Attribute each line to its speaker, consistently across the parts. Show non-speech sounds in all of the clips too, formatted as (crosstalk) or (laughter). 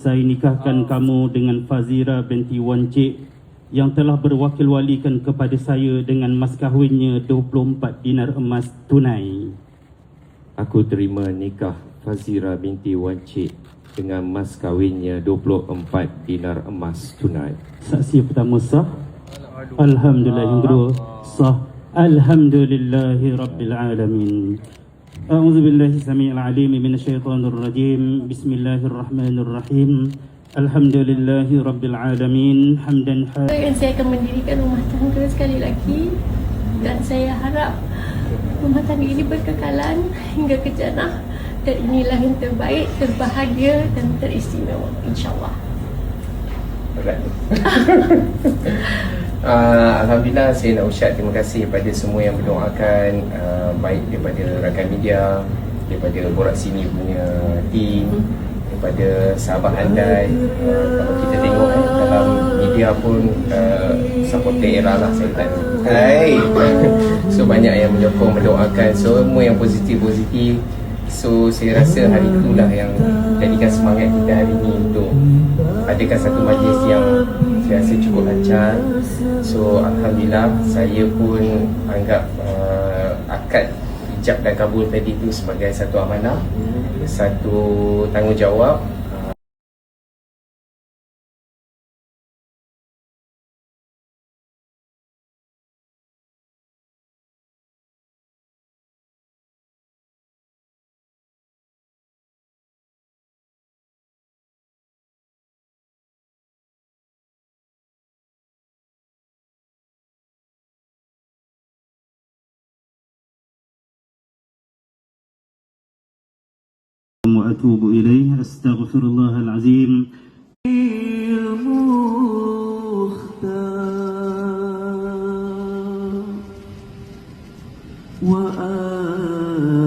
Speaker 1: Saya nikahkan kamu dengan Fazira binti Wan Cik yang telah berwakil walikan kepada saya dengan mas kahwinnya 24 dinar emas tunai.
Speaker 2: Aku terima nikah Fazira binti Wan Cik dengan mas kahwinnya 24 dinar emas tunai.
Speaker 1: Saksi pertama sah. Alhamdulillah yang kedua sah. Alhamdulillahi rabbil alamin. أعوذ بالله السميع العليم من الشيطان الرجيم بسم الله الرحمن الرحيم الحمد لله رب العالمين حمدا حا
Speaker 3: Dan saya akan mendirikan rumah tangga sekali lagi dan saya harap rumah tangga ini berkekalan hingga ke jannah dan inilah yang terbaik, terbahagia dan teristimewa insyaAllah.
Speaker 4: Berat tu. (laughs) Uh, Alhamdulillah saya nak ucap terima kasih kepada semua yang mendoakan uh, baik daripada rakan media, daripada Borak Sini punya team, daripada sahabat andai. Uh, kalau kita tengok eh, dalam media pun uh, supporter era lah saya kata. Hai. (laughs) so banyak yang menyokong, mendoakan semua yang positif-positif. So saya rasa hari itulah yang jadikan semangat kita hari ini untuk adakan satu majlis yang rasa cukup lancar. So Alhamdulillah saya pun anggap uh, akad ijab dan kabul tadi itu sebagai satu amanah, satu tanggungjawab
Speaker 1: وأتوب إليه. أستغفر الله العظيم.
Speaker 5: وآله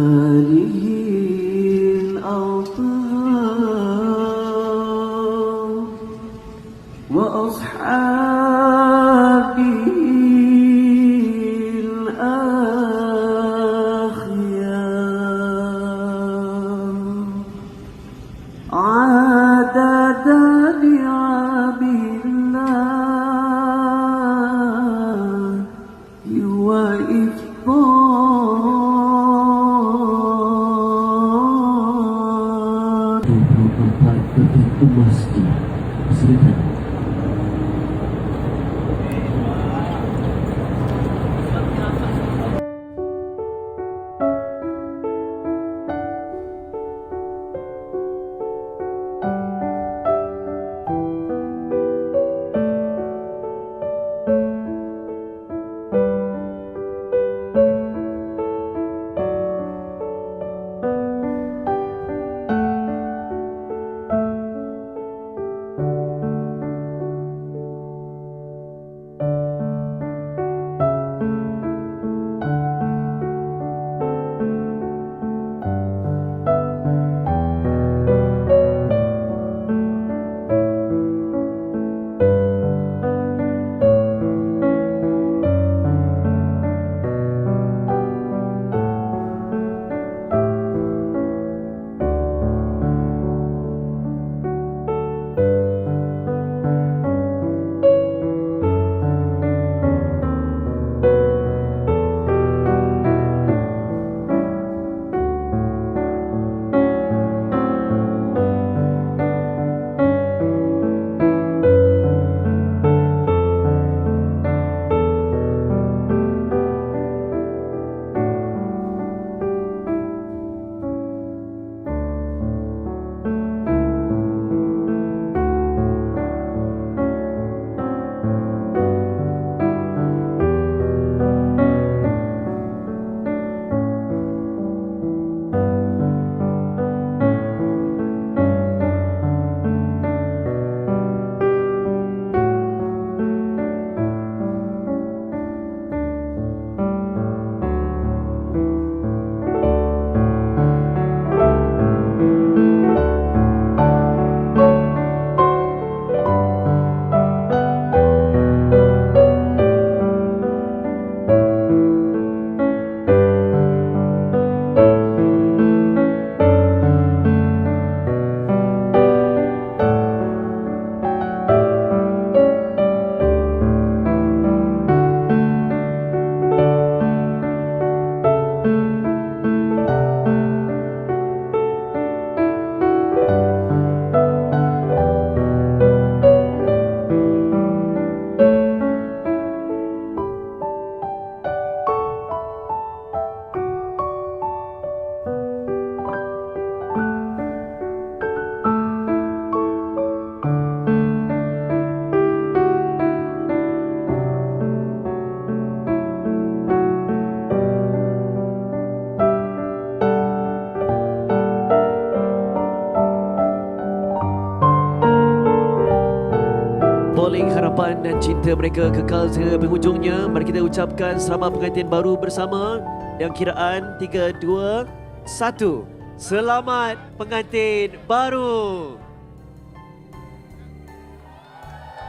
Speaker 5: calling harapan dan cinta mereka kekal sehingga penghujungnya. Mari kita ucapkan selamat pengantin baru bersama. Yang kiraan 3, 2, 1. Selamat pengantin baru.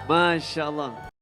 Speaker 5: Masya Allah.